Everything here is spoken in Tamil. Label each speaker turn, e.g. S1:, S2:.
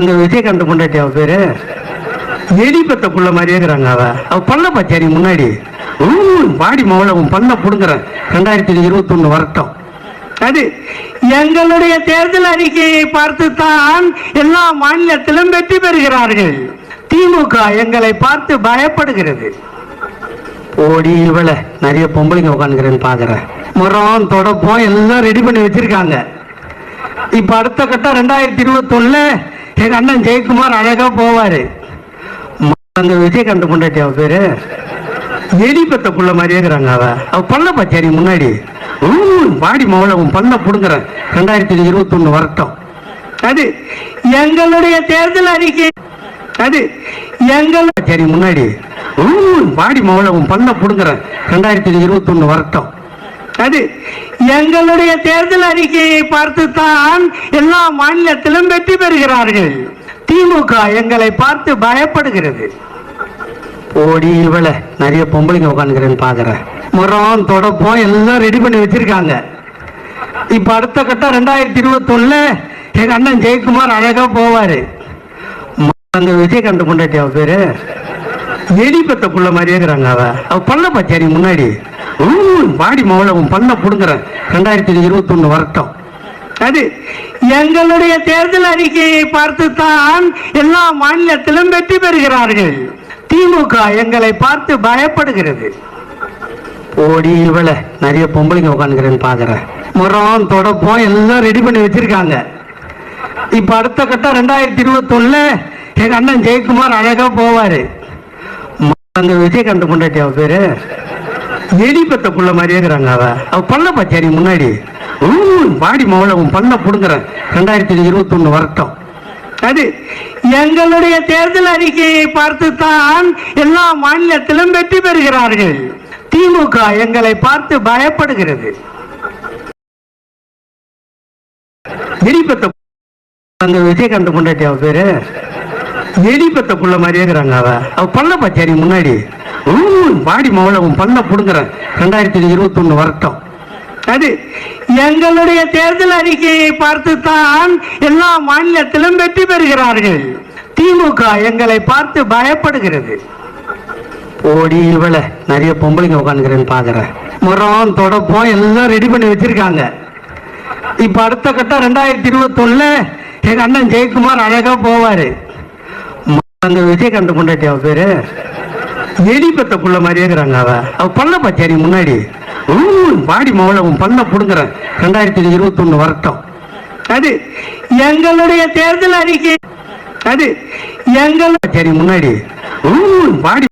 S1: அந்த விஜயகாந்த் பொண்டாட்டி அவ பேரு. எலி பெத்த புள்ள மாதிரியே இருக்கிறாங்க அவ. அவ பல்ல பாத்தியாரி முன்னாடி? பாடி வாடி மவள உன் பல்ல புடுங்குறேன். ரெண்டாயிரத்தி இருபத்தி ஒண்ணு வரட்டும் அது எங்களுடைய தேர்தல் அறிக்கையை பார்த்து தான் எல்லா மாநிலத்திலும் வெற்றி பெறுகிறார்கள். திமுக எங்களை பார்த்து பயப்படுகிறது. ஓடி இவள நிறைய பொம்பளைங்க உட்காந்துக்கிறேன்னு பாக்குறேன். முறம் தொடப்பம் எல்லாம் ரெடி பண்ணி வச்சிருக்காங்க. இப்ப அடுத்த கட்டம் ரெண்டாயிரத்தி இருபத்தி எங்க அண்ணன் ஜெயக்குமார் அழகா போவாரு. அந்த விஜயகாந்த் பொண்டாட்டி அவ பேரு? எலி பெத்த புள்ள மாதிரியே இருக்கிறாங்க அவ. அவ பல்ல பச்சாரி முன்னாடி. பாடி வாடி மவள உன் பல்ல புடுங்குறேன். ரெண்டாயிரத்தி இருபத்தி ஒண்ணு வரட்டும் அது எங்களுடைய தேர்தல் அறிக்கை. அது எங்கள் சரி முன்னாடி. பாடி வாடி மவள உன் பல்ல புடுங்குறேன். ரெண்டாயிரத்தி இருபத்தி ஒண்ணு வரட்டும் அது எங்களுடைய தேர்தல் அறிக்கையை பார்த்து தான் எல்லா மாநிலத்திலும் வெற்றி பெறுகிறார்கள். திமுக எங்களை பார்த்து பயப்படுகிறது. ஓடி இவள நிறைய பொம்பளைங்க உட்காந்துக்கிறேன்னு பாக்குறேன் முறம் தொடப்பம் எல்லாம் ரெடி பண்ணி வச்சிருக்காங்க. இப்ப அடுத்த கட்டம் ரெண்டாயிரத்தி இருபத்தி எங்க அண்ணன் ஜெயக்குமார் அழகா போவாரு. அந்த விஜயகாந்த் கொண்டாட்டி அவ பேரு. எலி பெத்த புள்ள மாதிரியே இருக்கிறாங்க அவ. அவ பள்ள பச்சாரி முன்னாடி. பாடி வாடி மவள உன் பல்ல புடுங்குறேன். ரெண்டாயிரத்தி இருபத்தி ஒண்ணு வரட்டும் அது எங்களுடைய தேர்தல் அறிக்கையை பார்த்து தான் எல்லா மாநிலத்திலும் வெற்றி பெறுகிறார்கள். திமுக எங்களை பார்த்து பயப்படுகிறது. ஓடி இவள நிறைய பொம்பளைங்க உட்காந்துக்கிறேன்னு பாக்குறேன். முறம் தொடப்போம் எல்லாம் ரெடி பண்ணி வச்சிருக்காங்க. இப்ப அடுத்த கட்டம் ரெண்டாயிரத்தி இருபத்தி எங்க அண்ணன் ஜெயக்குமார் அழகா போவாரு. விஜயகாந்த் பொண்டாட்டி பேரு? எலி பெத்த புள்ள மாதிரியே இருக்கிறாங்க அவ. அவ பல்ல பச்சாரி முன்னாடி? பாடி வாடி மவள உன் பல்ல புடுங்குறேன். ரெண்டாயிரத்தி இருபத்தி ஒண்ணு வரட்டும் அது எங்களுடைய தேர்தல் அறிக்கையை பார்த்து தான் எல்லா மாநிலத்திலும் வெற்றி பெறுகிறார்கள். திமுக எங்களை பார்த்து பயப்படுகிறது. எலி அந்த விஜயகாந்த் பொண்டாட்டி அவ பேரு. எலி புள்ள மாதிரியே இருக்கிறாங்க அவ. அவ பல்ல பச்சாரி முன்னாடி? பாடி வாடி மவள உன் பல்ல புடுங்குறேன் ரெண்டாயிரத்தி இருபத்தி ஒண்ணு வரட்டும் அது எங்களுடைய தேர்தல் அறிக்கையை பார்த்து தான் எல்லா மாநிலத்திலும் வெற்றி பெறுகிறார்கள். திமுக எங்களை பார்த்து பயப்படுகிறது. ஓடி இவள நிறைய பொம்பளைங்க உட்காந்துக்கிறேன்னு பாக்குறேன் முறம் தொடப்பம் எல்லாம் ரெடி பண்ணி வச்சிருக்காங்க. இப்ப அடுத்த கட்டம் ரெண்டாயிரத்தி இருபத்தி எங்க அண்ணன் ஜெயக்குமார் அழகா போவாரு. அந்த விஜயகாந்த் பொண்டாட்டி அவ பேரு. எலி பெத்த புள்ள மாதிரியே இருக்கிறாங்க அவ. அவ பல்ல பச்சாரி முன்னாடி. பாடி வாடி மவள உன் பல்ல புடுங்குறேன். ரெண்டாயிரத்தி இருபத்தி ஒண்ணு வரட்டும் அது எங்களுடைய தேர்தல் அறிக்கை. அது எங்கள் சரி முன்னாடி. பாடி